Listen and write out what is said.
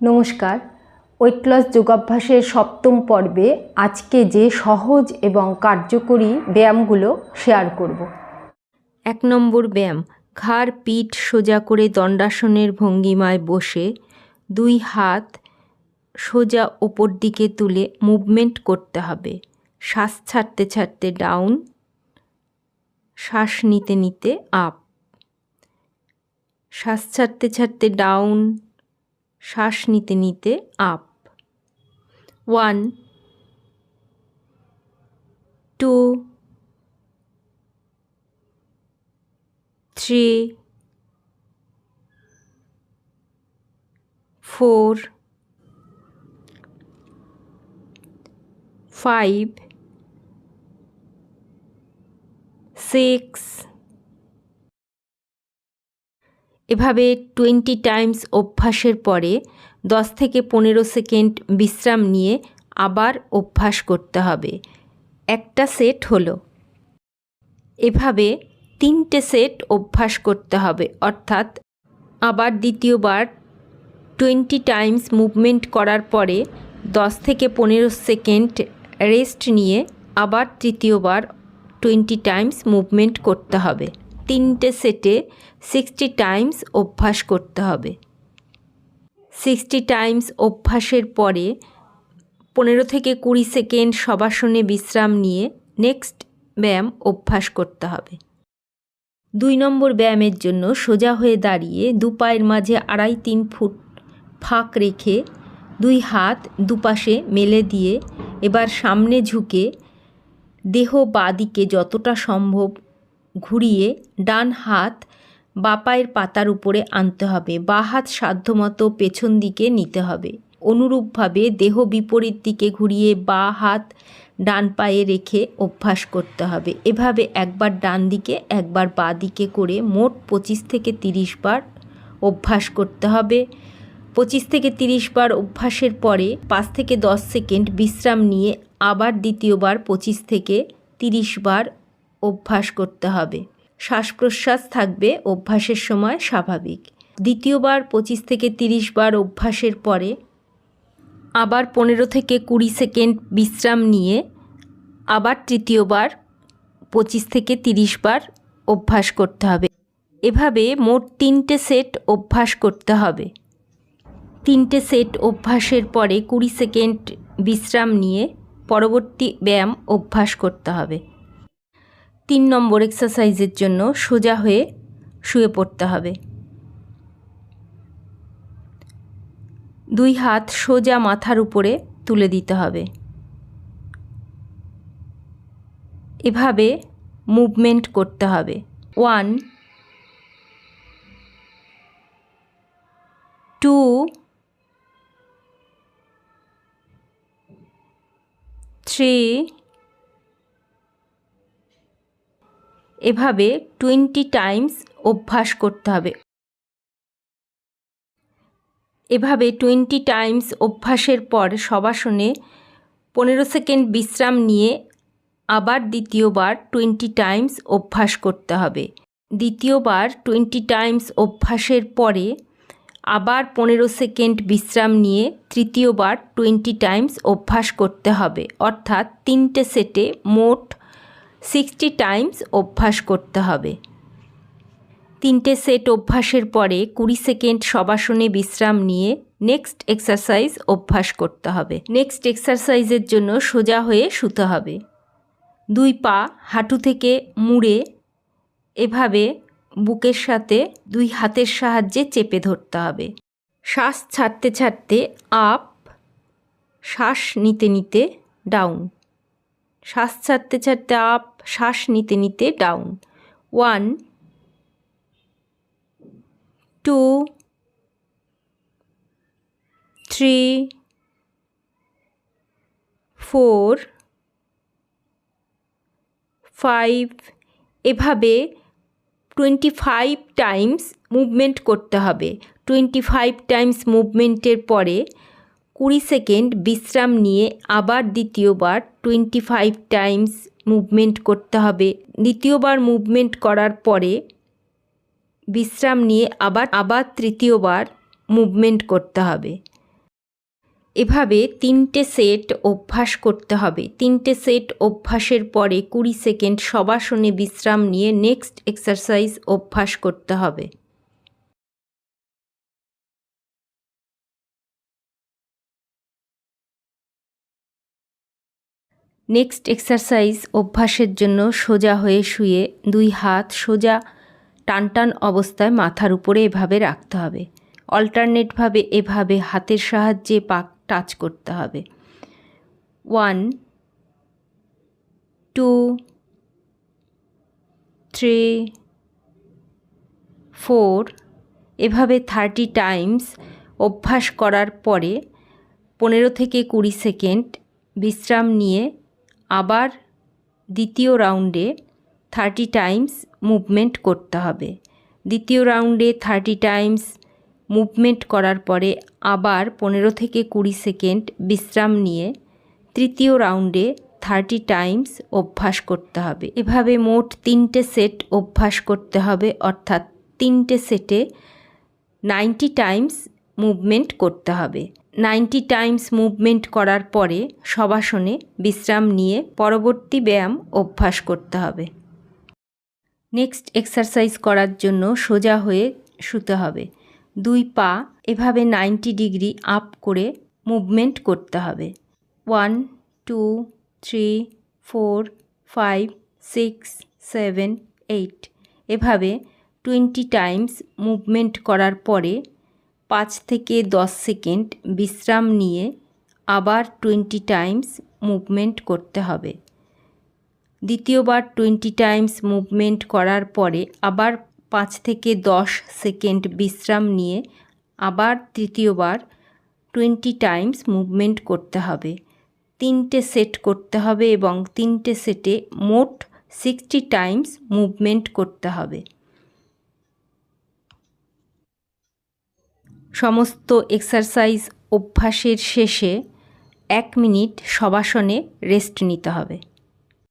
নমস্কার। Weight loss যোগাভ্যাসের সপ্তম পর্বে আজকে যে সহজ এবং কার্যকরী ব্যায়ামগুলো শেয়ার করব। এক নম্বর ব্যায়াম, ঘাড়, পিঠ সোজা করে দণ্ডাসনের ভঙ্গিমায় বসে দুই হাত সোজা ওপর দিকে তুলে মুভমেন্ট করতে হবে। শ্বাস ছাড়তে ছাড়তে ডাউন শ্বাস নিতে নিতে আপ শ্বাস ছাড়তে ছাড়তে ডাউন শ্বাস নিতে নিতে up. One two three four five six এভাবে টোয়েন্টি টাইমস অভ্যাসের পরে দশ থেকে পনেরো সেকেন্ড বিশ্রাম নিয়ে আবার অভ্যাস করতে হবে। একটা সেট হলো। এভাবে তিনটে সেট অভ্যাস করতে হবে। অর্থাৎ আবার দ্বিতীয়বার টোয়েন্টি টাইমস মুভমেন্ট করার পরে দশ থেকে পনেরো সেকেন্ড রেস্ট নিয়ে আবার তৃতীয়বার টোয়েন্টি টাইমস মুভমেন্ট করতে হবে। তিনটে সেটে সিক্সটি টাইমস অভ্যাস করতে হবে। সিক্সটি টাইমস অভ্যাসের পরে পনেরো থেকে কুড়ি সেকেন্ড সবাসনে বিশ্রাম নিয়ে নেক্সট ব্যায়াম অভ্যাস করতে হবে। দুই নম্বর ব্যায়ামের জন্য সোজা হয়ে দাঁড়িয়ে দু পায়ের মাঝে আড়াই তিন ফুট ফাঁক রেখে দুই হাত দুপাশে মেলে দিয়ে এবার সামনে ঝুঁকে দেহ বাদিকে যতটা সম্ভব ঘুরিয়ে ডান হাত বা পায়ের পাতার উপরে আনতে হবে। বা হাত সাধ্যমতো পেছন দিকে নিতে হবে। অনুরূপভাবে দেহ বিপরীত দিকে ঘুরিয়ে বা হাত ডান পায়ে রেখে অভ্যাস করতে হবে। এভাবে একবার ডান দিকে, একবার বা দিকে করে মোট পঁচিশ থেকে তিরিশ বার অভ্যাস করতে হবে। পঁচিশ থেকে তিরিশ বার অভ্যাসের পরে পাঁচ থেকে দশ সেকেন্ড বিশ্রাম নিয়ে আবার দ্বিতীয়বার পঁচিশ থেকে তিরিশ বার অভ্যাস করতে হবে। শ্বাস প্রশ্বাস থাকবে অভ্যাসের সময় স্বাভাবিক। দ্বিতীয়বার পঁচিশ থেকে তিরিশ বার অভ্যাসের পরে আবার পনেরো থেকে কুড়ি সেকেন্ড বিশ্রাম নিয়ে আবার তৃতীয়বার পঁচিশ থেকে তিরিশ বার অভ্যাস করতে হবে। এভাবে মোট তিনটে সেট অভ্যাস করতে হবে। তিনটে সেট অভ্যাসের পরে কুড়ি সেকেন্ড বিশ্রাম নিয়ে পরবর্তী ব্যায়াম অভ্যাস করতে হবে। তিন নম্বর এক্সারসাইজের জন্য সোজা হয়ে শুয়ে পড়তে হবে। দুই হাত সোজা মাথার উপরে তুলে দিতে হবে। এভাবে মুভমেন্ট করতে হবে। ওয়ান টু থ্রি এভাবে টোয়েন্টি টাইমস অভ্যাস করতে হবে। এভাবে টোয়েন্টি টাইমস অভ্যাসের পর সবাসনে পনেরো সেকেন্ড বিশ্রাম নিয়ে আবার দ্বিতীয়বার টোয়েন্টি টাইমস অভ্যাস করতে হবে। দ্বিতীয়বার টোয়েন্টি টাইমস অভ্যাসের পরে আবার পনেরো সেকেন্ড বিশ্রাম নিয়ে তৃতীয়বার টোয়েন্টি টাইমস অভ্যাস করতে হবে। অর্থাৎ তিনটে সেটে মোট সিক্সটি টাইমস অভ্যাস করতে হবে। তিনটে সেট অভ্যাসের পরে কুড়ি সেকেন্ড সবাসনে বিশ্রাম নিয়ে নেক্সট এক্সারসাইজ অভ্যাস করতে হবে। নেক্সট এক্সারসাইজের জন্য সোজা হয়ে শুতে হবে। দুই পা হাঁটু থেকে মুড়ে এভাবে বুকের সাথে দুই হাতের সাহায্যে চেপে ধরতে হবে। শ্বাস ছাড়তে ছাড়তে আপ শ্বাস নিতে নিতে ডাউন শ্বাস ছাড়তে ছাড়তে আপ, শ্বাস নিতে নিতে down one two three four five এভাবে টোয়েন্টি ফাইভ টাইমস মুভমেন্ট করতে হবে। টোয়েন্টি ফাইভ টাইমস মুভমেন্টের পরে কুড়ি সেকেন্ড বিশ্রাম নিয়ে আবার দ্বিতীয়বার টোয়েন্টি ফাইভ টাইমস মুভমেন্ট করতে হবে। দ্বিতীয়বার মুভমেন্ট করার পরে বিশ্রাম নিয়ে আবার আবার তৃতীয়বার মুভমেন্ট করতে হবে। এভাবে তিনটে সেট অভ্যাস করতে হবে। তিনটে সেট অভ্যাসের পরে কুড়ি সেকেন্ড সবাসনে বিশ্রাম নিয়ে নেক্সট এক্সারসাইজ অভ্যাস করতে হবে। নেক্সট এক্সারসাইজ অভ্যাসের জন্য সোজা হয়ে শুয়ে দুই হাত সোজা টান টান অবস্থায় মাথার উপরে এভাবে রাখতে হবে। অল্টারনেটভাবে এভাবে হাতের সাহায্যে পাক টাচ করতে হবে। ওয়ান টু থ্রি ফোর এভাবে থার্টি টাইমস অভ্যাস করার পরে পনেরো থেকে কুড়ি সেকেন্ড বিশ্রাম নিয়ে আবার দ্বিতীয় রাউন্ডে থার্টি টাইমস মুভমেন্ট করতে হবে। দ্বিতীয় রাউন্ডে থার্টি টাইমস মুভমেন্ট করার পরে আবার পনেরো থেকে কুড়ি সেকেন্ড বিশ্রাম নিয়ে তৃতীয় রাউন্ডে থার্টি টাইমস অভ্যাস করতে হবে। এভাবে মোট তিনটে সেট অভ্যাস করতে হবে, অর্থাৎ তিনটে সেটে নাইনটি টাইমস মুভমেন্ট করতে হবে। নাইনটি টাইমস মুভমেন্ট করার পরে সবাসনে বিশ্রাম নিয়ে পরবর্তী ব্যায়াম অভ্যাস করতে হবে। নেক্সট এক্সারসাইজ করার জন্য সোজা হয়ে শুতে হবে। দুই পা এভাবে নাইনটি ডিগ্রি আপ করে মুভমেন্ট করতে হবে। One, two, three, four, five, six, seven, eight এভাবে টোয়েন্টি টাইমস মুভমেন্ট করার পরে পাঁচ থেকে দশ সেকেন্ড বিশ্রাম নিয়ে আবার টোয়েন্টি টাইমস মুভমেন্ট করতে হবে। দ্বিতীয়বার টোয়েন্টি টাইমস মুভমেন্ট করার পরে আবার পাঁচ থেকে দশ সেকেন্ড বিশ্রাম নিয়ে আবার তৃতীয়বার টোয়েন্টি টাইমস মুভমেন্ট করতে হবে। তিনটে সেট করতে হবে এবং তিনটে সেটে মোট সিক্সটি টাইমস মুভমেন্ট করতে হবে। সমস্ত এক্সারসাইজ অভ্যাসের শেষে এক মিনিট সবাসনে রেস্ট নিতে হবে।